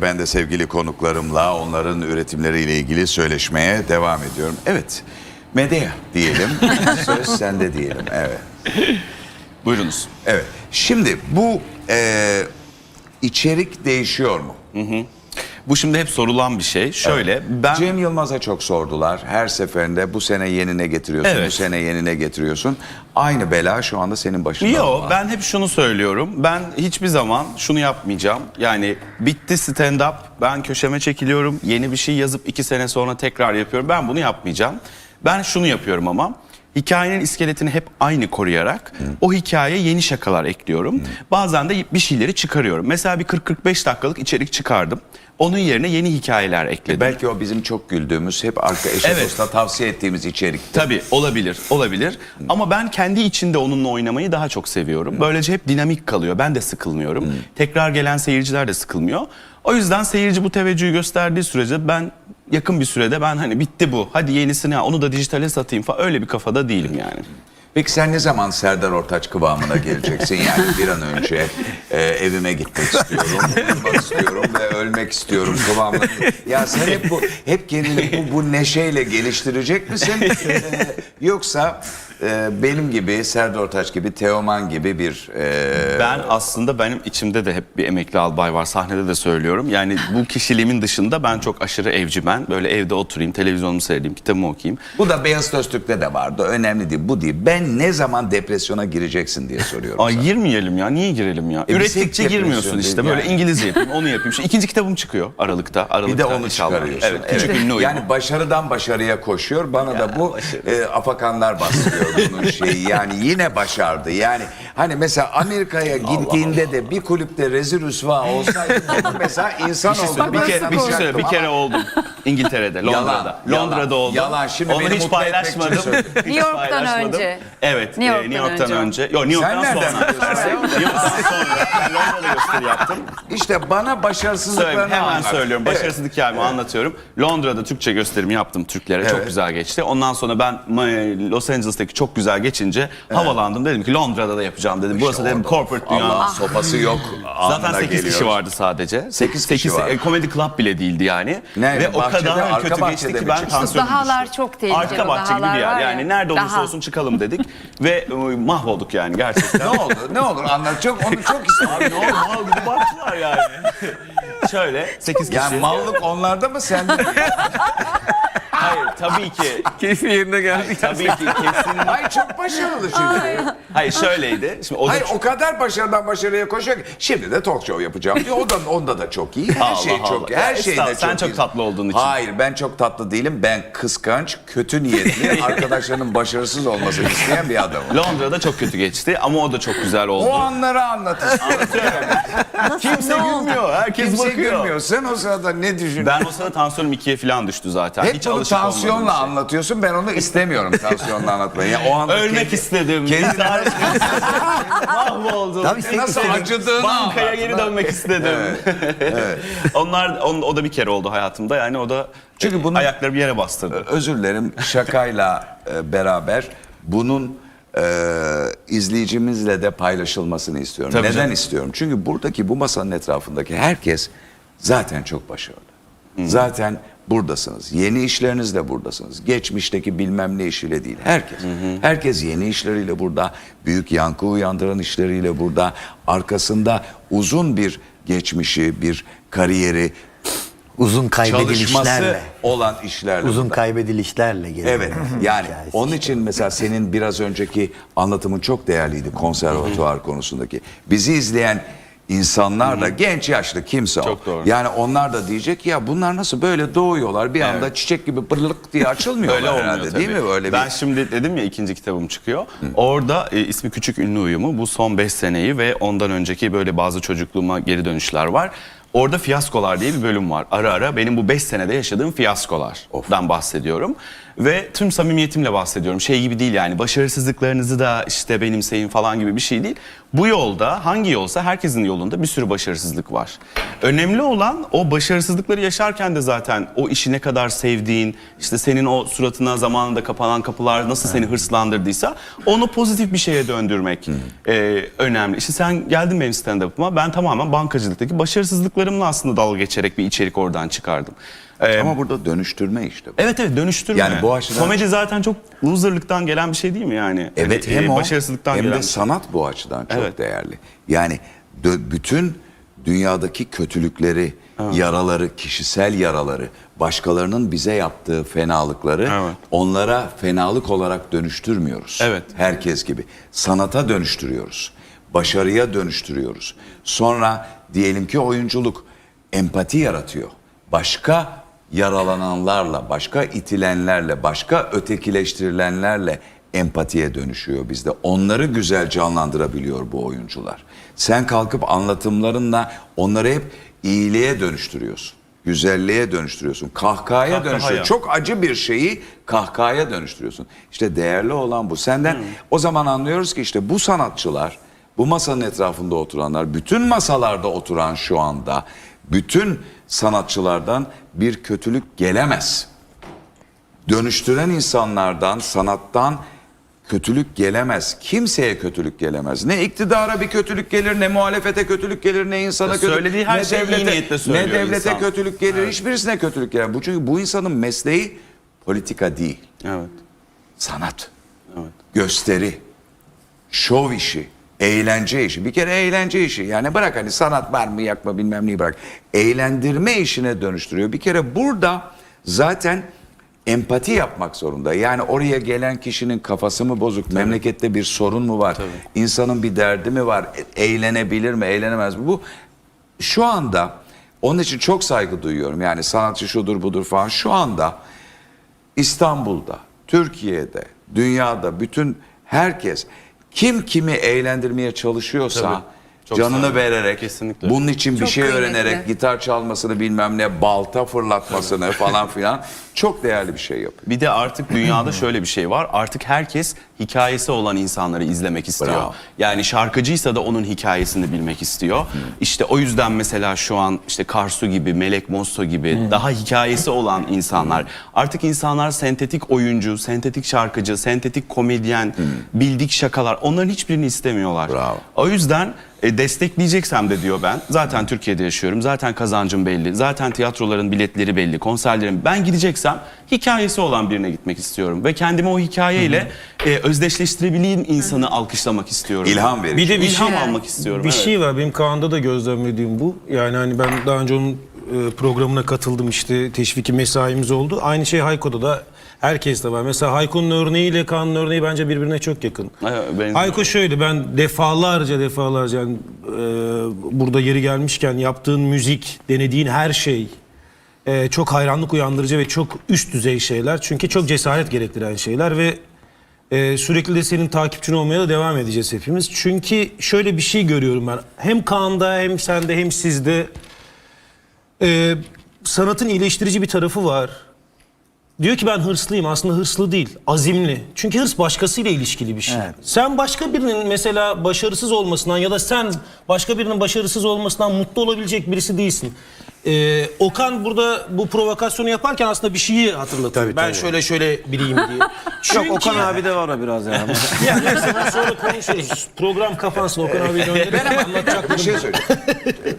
Ben de sevgili konuklarımla onların üretimleriyle ilgili söyleşmeye devam ediyorum. Evet, Medea diyelim. Söz sende diyelim. Evet. Buyurunuz. Evet. Şimdi bu e, içerik değişiyor mu? Bu şimdi hep sorulan bir şey. Şöyle ben Cem Yılmaz'a çok sordular. Her seferinde bu sene yenine getiriyorsun, Evet. bu sene yenine getiriyorsun. Aynı bela şu anda senin başında. Yo var. ben hep şunu söylüyorum. Ben hiçbir zaman şunu yapmayacağım. Yani bitti stand up. Ben köşeme çekiliyorum. Yeni bir şey yazıp iki sene sonra tekrar yapıyorum. Ben bunu yapmayacağım. Ben şunu yapıyorum ama. Hikayenin iskeletini hep aynı koruyarak o hikayeye yeni şakalar ekliyorum. Bazen de bir şeyleri çıkarıyorum. Mesela bir 40-45 dakikalık içerik çıkardım. Onun yerine yeni hikayeler ekledim. Belki o bizim çok güldüğümüz, hep arka eşe Evet. dosta tavsiye ettiğimiz içerik. Tabii olabilir, olabilir. Ama ben kendi içinde onunla oynamayı daha çok seviyorum. Böylece hep dinamik kalıyor. Ben de sıkılmıyorum. Tekrar gelen seyirciler de sıkılmıyor. O yüzden seyirci bu teveccühü gösterdiği sürece ben yakın bir sürede ben hani bitti bu. Hadi yenisini al, onu da dijitale satayım falan öyle bir kafada değilim yani. Peki sen ne zaman Serdar Ortaç kıvamına geleceksin? Yani bir an önce e, evime gitmek istiyorum, uyumak istiyorum ve ölmek istiyorum kıvamına. Ya sen hep bu hep kendini bu, bu neşeyle geliştirecek misin? E, yoksa e, benim gibi Serdar Ortaç gibi Teoman gibi bir e, Ben aslında benim içimde de hep bir emekli albay var. Sahnede de söylüyorum. Yani bu kişiliğimin dışında ben çok aşırı evcimen. Böyle evde oturayım, televizyonumu seyredeyim, kitabımı okuyayım. bu da Beyaz Öztürk'te de vardı. Önemli değil. Bu değil. Ben ne zaman depresyona gireceksin diye soruyorum. Ay sana. girmeyelim ya. Niye girelim ya? E, biz Ürettikçe girmiyorsun depresyon işte. değil Böyle yani. İngilizce yapayım, onu yapayım. Şimdi ikinci kitabım çıkıyor Aralık'ta. Aralıkta Bir de onu inşallah. çıkarıyorsun. Evet, küçük ünlü oyunu. Yani başarıdan başarıya koşuyor. Bana da bu e, afakanlar bastırıyor bunun şeyi. Yani yine başardı. Yani hani mesela Amerika'ya gittiğinde de bir kulüpte rezil rüsva olsaydı mesela insan oldu. bir kere bir şey söyle, bir kere oldum İngiltere'de, Londra'da. yalan, Londra'da oldum. yalan. Şimdi Onu beni hiç mutlu etmek paylaşmadım. için söyledim. Hiç New York'tan paylaşmadım. önce. Evet, New e, York'tan New York'tan önce. önce. Yok, New Sen York'tan nereden sonra. biliyorsun? New York'tan sonra. Ben Londra'da gösteri yaptım. İşte bana başarısızlıklarını Söyleyeyim, hemen anlat. söylüyorum. Evet. Başarısızlık hikayemi anlatıyorum. Londra'da Türkçe gösterimi yaptım Türklere. Çok Evet. güzel geçti. Ondan sonra ben Los Angeles'taki çok güzel geçince havalandım. Dedim ki Londra'da da yapacağım dedim. Burası dedim corporate dünya. Allah'ın sopası yok. Zaten anına 8 kişi vardı sadece. Sekiz kişi var. e, Comedy Club bile değildi yani. Ne, Ve o bahçede, kadar arka kötü bahçede geçti mi ki ben çıktın? tansiyonum Dahalar çok tehlikeli, Arka bahçe gibi dahalar bir yer. var ya. Yani nerede olursa Daha. olsun çıkalım dedik. Ve e, mahvolduk yani gerçekten. Ne oldu? Ne olur anlat. Çok, onu çok istedim. Abi ne oldu? Ne oldu? Bir baktılar yani. Şöyle 8 kişi. Yani mallık onlarda mı sende? Hayır tabii ki. Keyfi yerine geldi. Tabii ki kesin. Hayır çok başarılı çünkü. Hayır şöyleydi. Şimdi o da Hayır o kadar başarıdan başarıya koşuyor ki şimdi de talk show yapacağım diyor. O da onda da çok iyi. Her Allah şey çok Allah. iyi. Her Ya şeyde estağfurullah, çok sen çok iyi. tatlı olduğun için. Hayır ben çok tatlı değilim. Ben kıskanç, kötü niyetli, arkadaşlarının başarısız olmasını isteyen bir adamım. Londra'da çok kötü geçti ama o da çok güzel oldu. O anları anlatır. Kimse gülmüyor. Herkes Kimse bakıyor. gülmüyor. Sen o sırada ne düşünüyorsun? Ben o sırada tansiyonum ikiye falan düştü zaten. Hep Hiç bunu alışık tansiyonla şey. anlatıyorsun. Ben onu istemiyorum tansiyonla anlatmayı. Yani o anda Ölmek kendi- istedim. İstedim. Mahvoldum. Tabii Nasıl acıdığını Bankaya geri dönmek istedim. Onlar on- o da bir kere oldu hayatımda. Yani o da Çünkü Çünkü bunun- ayakları bir yere bastırdı. özür dilerim şakayla e, beraber bunun e, izleyicimizle de paylaşılmasını istiyorum. Tabii Neden canım. istiyorum? Çünkü buradaki bu masanın etrafındaki herkes zaten çok başarılı. Zaten buradasınız. Yeni işlerinizle buradasınız. Geçmişteki bilmem ne işiyle değil. Herkes. Herkes yeni işleriyle burada. Büyük yankı uyandıran işleriyle burada. Arkasında uzun bir geçmişi, bir kariyeri, Uzun kaybedilişlerle. olan işlerle Uzun burada. kaybedilişlerle gelen Evet yani hikayesi. onun için mesela senin biraz önceki anlatımın çok değerliydi konservatuvar konusundaki. Bizi izleyen insanlar da genç yaşlı kimse o. Çok doğru. Yani onlar da diyecek ya bunlar nasıl böyle doğuyorlar bir anda çiçek gibi pırlık diye açılmıyorlar Öyle olmuyor herhalde tabii. değil mi? Öyle ben bir... şimdi dedim ya ikinci kitabım çıkıyor. Orada e, ismi Küçük Ünlü Uyumu. Bu son 5 seneyi ve ondan önceki böyle bazı çocukluğuma geri dönüşler var. Orada fiyaskolar diye bir bölüm var. Ara ara benim bu 5 senede yaşadığım fiyaskolardan bahsediyorum. Ve tüm samimiyetimle bahsediyorum. Şey gibi değil yani başarısızlıklarınızı da işte benimseyin falan gibi bir şey değil. Bu yolda hangi yolsa herkesin yolunda bir sürü başarısızlık var. Önemli olan o başarısızlıkları yaşarken de zaten o işi ne kadar sevdiğin, işte senin o suratına zamanında kapanan kapılar nasıl seni hırslandırdıysa onu pozitif bir şeye döndürmek e, önemli. İşte sen geldin benim stand-up'ıma ben tamamen bankacılıktaki başarısızlıklarımla aslında dalga geçerek bir içerik oradan çıkardım. E, Ama burada dönüştürme işte. bu. Evet evet dönüştürme. Yani bu açıdan- Komedi zaten çok loserlıktan gelen bir şey değil mi yani? Evet Hani, hem e, o başarısızlıktan hem gelen de şey. sanat bu açıdan çok Evet. değerli. Yani bütün dünyadaki kötülükleri, yaraları, kişisel yaraları, başkalarının bize yaptığı fenalıkları Evet. onlara fenalık olarak dönüştürmüyoruz. Evet. Herkes gibi. Sanata dönüştürüyoruz. Başarıya dönüştürüyoruz. Sonra diyelim ki oyunculuk empati yaratıyor. Başka yaralananlarla, başka itilenlerle, başka ötekileştirilenlerle empatiye dönüşüyor bizde. Onları güzel canlandırabiliyor bu oyuncular. Sen kalkıp anlatımlarınla onları hep iyiliğe dönüştürüyorsun. Güzelliğe dönüştürüyorsun. Kahkahaya, Kahkahaya. dönüştürüyorsun. Çok acı bir şeyi kahkahaya dönüştürüyorsun. İşte değerli olan bu. Senden o zaman anlıyoruz ki işte bu sanatçılar, bu masanın etrafında oturanlar, bütün masalarda oturan şu anda bütün sanatçılardan bir kötülük gelemez. Dönüştüren insanlardan, sanattan kötülük gelemez. Kimseye kötülük gelemez. Ne iktidara bir kötülük gelir, ne muhalefete kötülük gelir, ne insana kötülük söylediği her ne iyi devlete, niyetle söylüyor Ne devlete insan. kötülük gelir, hiçbirisine kötülük gelir. Bu çünkü bu insanın mesleği politika değil, Evet. sanat, Evet. gösteri, şov işi, eğlence işi. Bir kere eğlence işi. Yani bırak hani sanat var mı yakma bilmem neyi bırak. Eğlendirme işine dönüştürüyor. Bir kere burada zaten empati yapmak zorunda. Yani oraya gelen kişinin kafası mı bozuk, memlekette bir sorun mu var, insanın bir derdi mi var, E- eğlenebilir mi, eğlenemez mi? Bu şu anda onun için çok saygı duyuyorum. Yani sanatçı şudur budur falan. Şu anda İstanbul'da, Türkiye'de, dünyada bütün herkes kim kimi eğlendirmeye çalışıyorsa Tabii. Çok canını sağ vererek Kesinlikle. bunun için bir Çok şey kıymetli. öğrenerek gitar çalmasını bilmem ne balta fırlatmasını falan filan çok değerli bir şey yapıyor. Bir de artık dünyada şöyle bir şey var. Artık herkes hikayesi olan insanları izlemek istiyor. Bravo. Yani şarkıcıysa da onun hikayesini bilmek istiyor. İşte o yüzden mesela şu an işte Karsu gibi, Melek Mosso gibi daha hikayesi olan insanlar. Artık insanlar sentetik oyuncu, sentetik şarkıcı, sentetik komedyen, bildik şakalar onların hiçbirini istemiyorlar. Bravo. O yüzden e, destekleyeceksem de diyor ben. Zaten Türkiye'de yaşıyorum. Zaten kazancım belli. Zaten tiyatroların biletleri belli. Konserlerim. Ben gideceksem hikayesi olan birine gitmek istiyorum. Ve kendimi o hikayeyle e, özdeşleştirebileyim insanı alkışlamak istiyorum. İlham verici. Bir de bir İlham şey, almak istiyorum. Bir evet. şey var benim Kaan'da da gözlemlediğim bu. Yani hani ben daha önce onun e, programına katıldım işte teşviki mesaimiz oldu. Aynı şey Hayko'da da herkes de var. Mesela Hayko'nun örneğiyle Kaan'ın örneği bence birbirine çok yakın. Evet, benziyor. Hayko şöyle ben defalarca defalarca yani, e, burada yeri gelmişken yaptığın müzik, denediğin her şey e, çok hayranlık uyandırıcı ve çok üst düzey şeyler. Çünkü çok cesaret gerektiren şeyler ve ee, sürekli de senin takipçin olmaya da devam edeceğiz hepimiz. Çünkü şöyle bir şey görüyorum ben. Hem Kaan'da hem sende hem sizde ee, sanatın iyileştirici bir tarafı var. Diyor ki ben hırslıyım. Aslında hırslı değil, azimli. Çünkü hırs başkasıyla ilişkili bir şey. Sen başka birinin mesela başarısız olmasından ya da sen başka birinin başarısız olmasından mutlu olabilecek birisi değilsin. Ee, Okan burada bu provokasyonu yaparken aslında bir şeyi hatırlatıyor. Tabii, ben tabii. şöyle şöyle biriyim diye. Çünkü, Yok Okan abi de var o biraz ya. ya neyse sonra konuşuruz. Program kapansın Okan abi gönderelim. Ben ama anlatacaklarım. Bir şey söyleyeyim.